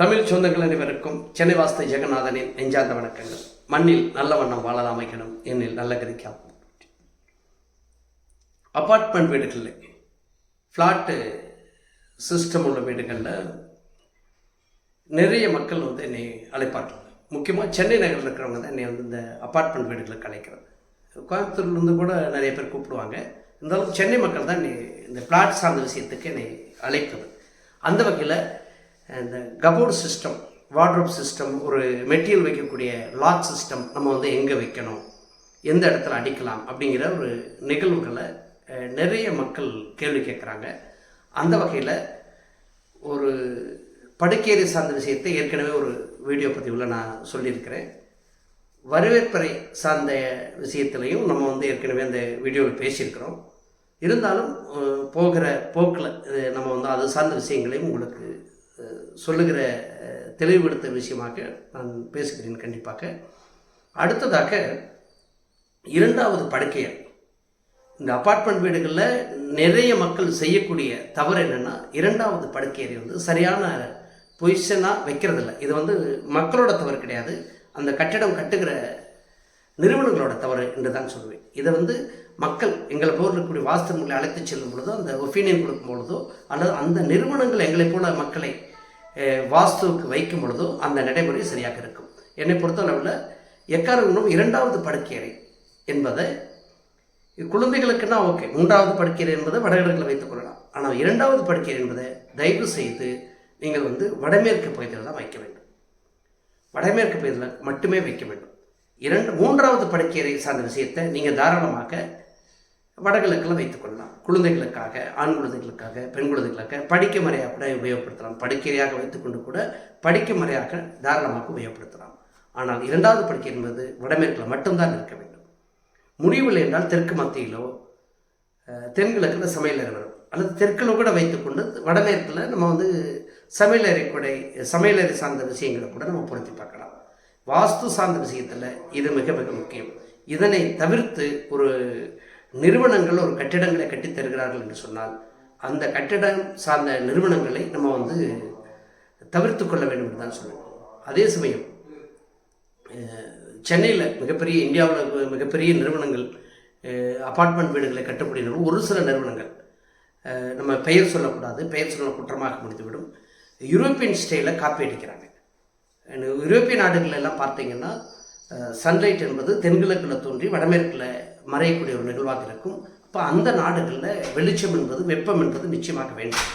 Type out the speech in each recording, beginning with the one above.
தமிழ் சொந்தங்கள் அனைவருக்கும் சென்னை வாஸ்து ஜெகநாதனின் நெஞ்சார்ந்த வணக்கங்கள். மண்ணில் நல்ல வண்ணம் வாழ அமைக்கணும் என்னில் நல்ல கதிக்காகும் அப்பார்ட்மெண்ட் வீடுகளில் ஃப்ளாட்டு சிஸ்டம் உள்ள வீடுகளில் நிறைய மக்கள் வந்து என்னை அழைப்பார்கள். முக்கியமாக சென்னை நகரில் இருக்கிறவங்க தான் என்னை வந்து இந்த அப்பார்ட்மெண்ட் வீடுகளுக்கு அழைக்கிறது. கோயம்புத்தூர்லேருந்து கூட நிறைய பேர் கூப்பிடுவாங்க. இருந்தாலும் சென்னை மக்கள் தான் இந்த பிளாட் சார்ந்த விஷயத்துக்கு என்னை அழைப்பது அந்த வகையில் இந்த கபோர்ட் சிஸ்டம் வார்ட்ரோப் சிஸ்டம் ஒரு மெட்டீரியல் வைக்கக்கூடிய லாக் சிஸ்டம் நம்ம வந்து எங்கே வைக்கணும்? எந்த இடத்துல அடிக்கலாம்? அப்படிங்கிற ஒரு நிகழ்வுகளை நிறைய மக்கள் கேள்வி கேட்குறாங்க. அந்த வகையில் ஒரு படுக்கேறி சார்ந்த விஷயத்தை ஏற்கனவே ஒரு வீடியோ பதிவில் நான் சொல்லியிருக்கிறேன். வரவேற்பறை சார்ந்த விஷயத்துலையும் நம்ம வந்து ஏற்கனவே அந்த வீடியோவில் பேசியிருக்கிறோம். இருந்தாலும் போகிற போக்கில் நம்ம வந்து அது சார்ந்த விஷயங்களையும் உங்களுக்கு சொல்லுகிற தெளிவுபடுத்த விஷயமாக நான் பேசுகிறேன் கண்டிப்பாக. அடுத்ததாக இரண்டாவது படுக்கையர் இந்த அப்பார்ட்மெண்ட் வீடுகளில் நிறைய மக்கள் செய்யக்கூடிய தவறு என்னென்னா இரண்டாவது படுக்கையறை வந்து சரியான பொசிஷனாக வைக்கிறதில்ல. இது வந்து மக்களோட தவறு கிடையாது. அந்த கட்டிடம் கட்டுகிற நிறுவனங்களோட தவறு என்று தான் சொல்லுவேன் இதை வந்து மக்கள் எங்களை போல் இருக்கக்கூடிய வாஸ்துவங்களை அழைத்து செல்லும் பொழுதோ அந்த ஒப்பீனியன் கொடுக்கும் பொழுதோ அல்லது அந்த நிறுவனங்கள் எங்களைப் போல மக்களை வாஸ்துவுக்கு வைக்கும் பொழுதோ அந்த நடைமுறை சரியாக இருக்கும். என்னை பொறுத்தளவில் எக்காரணம் இரண்டாவது படுக்கையறை என்பதை குழந்தைகளுக்குன்னா ஓகே மூன்றாவது படுக்கையறை என்பதை வடகிழக்கில் வைத்துக் கொள்ளலாம். ஆனால் இரண்டாவது படுக்கையறை என்பதை தயவு செய்து நீங்கள் வந்து வடமேற்கு பகுதியில் தான் வைக்க வேண்டும். வடமேற்கு பகுதியில் மட்டுமே வைக்க வேண்டும். இரண்டு மூன்றாவது படுக்கையறை சார்ந்த விஷயத்தை நீங்கள் தாராளமாக வடகிழக்கில் வைத்துக்கொள்ளலாம் குழந்தைகளுக்காக ஆண் குழந்தைகளுக்காக பெண் குழந்தைகளுக்காக படிக்க முறையாக கூட உபயோகப்படுத்தலாம். படுக்கையாக வைத்துக்கொண்டு கூட படிக்க முறையாக தாராளமாக உபயோகப்படுத்தலாம். ஆனால் இரண்டாவது படுக்கை என்பது வடமேற்கில் மட்டும்தான் இருக்க வேண்டும். முடிவில் என்றால் தெற்கு மத்தியிலோ தென்கிழக்கில் சமையலறை வரும். அல்லது தெற்கில் கூட வைத்துக்கொண்டு வடமேற்கில் நம்ம வந்து சமையலறை கூட சமையலறை சார்ந்த விஷயங்களை கூட நம்ம பொருத்தி பார்க்கலாம். வாஸ்து சார்ந்த விஷயத்தில் இது மிக மிக முக்கியம். இதனை தவிர்த்து ஒரு நிறுவனங்கள் ஒரு கட்டிடங்களை கட்டித் தருகிறார்கள் என்று சொன்னால் அந்த கட்டிடம் சார்ந்த நிறுவனங்களை நம்ம வந்து தவிர்த்து கொள்ள வேண்டும் என்று தான் சொல்லுவோம். அதே சமயம் சென்னையில் மிகப்பெரிய இந்தியாவில் மிகப்பெரிய நிறுவனங்கள் அப்பார்ட்மெண்ட் வீடுகளை கட்டக்கூடிய ஒரு சில நிறுவனங்கள். நம்ம பெயர் சொல்லக்கூடாது பெயர் சொல்ல குற்றமாக முடிந்துவிடும். யூரோப்பியன் ஸ்டைலில் காப்பி அடிக்கிறாங்க. யூரோப்பிய நாடுகள் எல்லாம் பார்த்தீங்கன்னா சன்லைட் என்பது தென்கிழக்கில் தோன்றி வடமேற்கில் மறையக்கூடிய ஒரு நிகழ்வாக இருக்கும். இப்போ அந்த நாடுகளில் வெளிச்சம் என்பது வெப்பம் என்பது நிச்சயமாக வேண்டும்.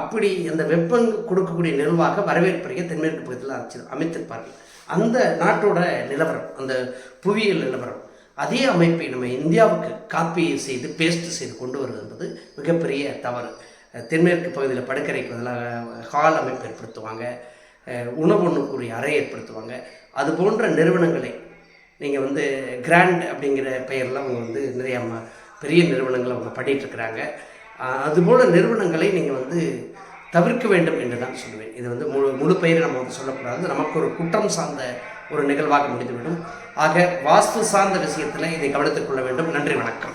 அப்படி அந்த வெப்பம் கொடுக்கக்கூடிய நிகழ்வாக வரவேற்பறையை தென்மேற்கு பகுதியில் அமைச்சு அமைத்திருப்பார்கள். அந்த நாட்டோட நிலவரம் அந்த புவியியல் நிலவரம் அதே அமைப்பை நம்ம இந்தியாவுக்கு காப்பி செய்து பேஸ்ட் செய்து கொண்டு வருவது என்பது மிகப்பெரிய தவறு. தென்மேற்கு பகுதியில் படுக்கறைக்கு பதிலாக ஹால் அமைப்பு ஏற்படுத்துவாங்க. அஹ் உணவு அறை ஏற்படுத்துவாங்க. அது போன்ற நிறுவனங்களை நீங்கள் வந்து கிராண்ட் அப்படிங்கிற பெயரில் அவங்க வந்து நிறைய பெரிய நிறுவனங்கள் அவங்க பண்ணிட்டு இருக்கிறாங்க. நிறுவனங்களை நீங்கள் வந்து தவிர்க்க வேண்டும் என்று தான் சொல்லுவேன். இது வந்து முழு முழு பெயரை நம்ம வந்து சொல்லக்கூடாது. நமக்கு ஒரு குற்றம் சார்ந்த ஒரு நிகழ்வாக முடிந்துவிடும். ஆக வாஸ்து சார்ந்த விஷயத்தில் இதை கவனித்துக் கொள்ள வேண்டும். நன்றி வணக்கம்.